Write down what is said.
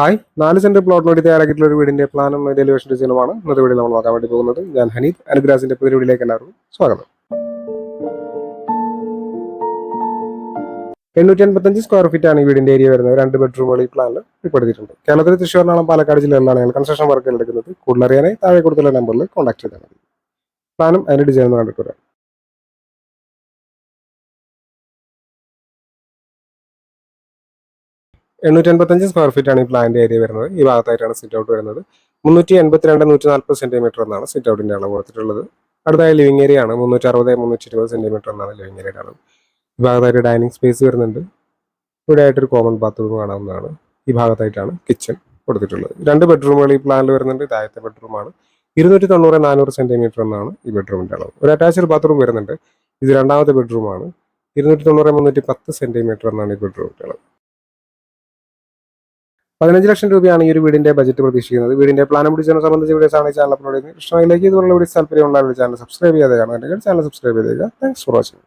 Hi. നാല് saint plot വേണ്ടി തയ്യാറാക്കിയിട്ടുള്ള ഒരു വീടിന്റെ പ്ലാനും ഡെലിവേഷൻ ഡിസൈനുമാണ് ഇന്നത്തെ വീഡിയോ നമ്മൾ നോക്കാൻ വേണ്ടി പോകുന്നത് ഞാൻ ഹനീഫ്. അനുഗ്രാസിന്റെ പുതിയ വീഡിയോയിലേക്ക് എല്ലാവർക്കും സ്വാഗതം. എണ്ണൂറ്റി അൻപത്തഞ്ച് സ്ക്വയർ ഫീറ്റ് ആണ് ഈ വീടിന്റെ ഏരിയ വരുന്നത്. രണ്ട് ബെഡ്റൂമുകൾ ഈ പ്ലാനിൽ ഉൾപ്പെടുത്തിയിട്ടുണ്ട് കേരളത്തിൽ തൃശ്ശൂരിനാണ് പാലക്കാട് ജില്ലകളിലാണ് ഞങ്ങൾ കൺസ്ട്രക്ഷൻ വർക്കുകൾ എടുക്കുന്നത്. കൂടുതൽ അറിയാനായി താഴെ കൊടുത്തുള്ള നമ്പറിൽ കോൺടാക്ട് ചെയ്താൽ മതി. പ്ലാനും അതിന്റെ ഡിസൈനും കണ്ടിട്ട് വരാം. എണ്ണൂറ്റി അൻപത്തഞ്ച് സ്ക്വയർ ഫീറ്റ് ആണ് ഈ പ്ലാന്റ് ഏരിയ വരുന്നത്. ഈ ഭാഗത്തായിട്ടാണ് സിറ്റ് ഔട്ട് വരുന്നത്. മുന്നൂറ്റി എൺപത്തിരണ്ട് നൂറ്റി നാൽപ്പത് സെന്റിമീറ്റർ എന്നാണ് സിറ്റ് ഔട്ടിന്റെ അളവ് കൊടുത്തിട്ടുള്ളത്. അടുത്തായി ലിവിംഗ് ഏരിയ ആണ്. മുന്നൂറ്റി അറുപത് മുന്നൂറ്റി ഇരുപത് സെന്റിമീറ്റർ എന്നാണ് ലിവിംഗ് ഏരിയ അളവ്. ഈ ഭാഗത്തായിട്ട് ഡൈനിങ് സ്പേസ് വരുന്നുണ്ട്. ഇവിടെ ആയിട്ടൊരു കോമൺ ബാത്റൂം കാണാവുന്നതാണ്. ഈ ഭാഗത്തായിട്ടാണ് കിച്ചൺ കൊടുത്തിട്ടുള്ളത്. രണ്ട് ബെഡ്റൂമുകൾ ഈ പ്ലാനിൽ വരുന്നുണ്ട്. ഇതായത്തെ ബെഡ്റൂമാണ് ഇരുന്നൂറ്റി തൊണ്ണൂറ് നാനൂറ് സെന്റിമീറ്റർ എന്നാണ് ഈ ബെഡ്റൂമിന്റെ അളവ്. ഒരു അറ്റാച്ച്ഡ് ബാത്റൂം വരുന്നുണ്ട്. ഇത് രണ്ടാമത്തെ ബെഡ്റൂമാണ് ഇരുന്നൂറ്റി തൊണ്ണൂറ് മുന്നൂറ്റി പത്ത് സെന്റിമീറ്റർ എന്നാണ് ഈ ബെഡ്റൂമിന്റെ അളവ്. പതിനഞ്ച് ലക്ഷം രൂപയാണ് ഈ ഒരു വീടിന്റെ ബജറ്റ് പ്രതീക്ഷിക്കുന്നത്. വീടിന്റെ പ്ലാനും പിടിച്ചതിനെ സംബന്ധിച്ച് വീഡിയോസ് ആണ് ഈ ചാനൽ അപ്ലോഡ് ചെയ്യുന്നത്. ഇഷ്ടമെങ്കിലേക്ക് ഇതുപോലുള്ള വീഡിയോസ് താല്പര്യമുള്ള ചാനൽ സബ്സ്ക്രൈബ് ചെയ്യാതെ കാണുന്നുണ്ടെങ്കിൽ ചാനൽ സബ്സ്ക്രൈബ് ചെയ്തേക്കുക. Thanks for watching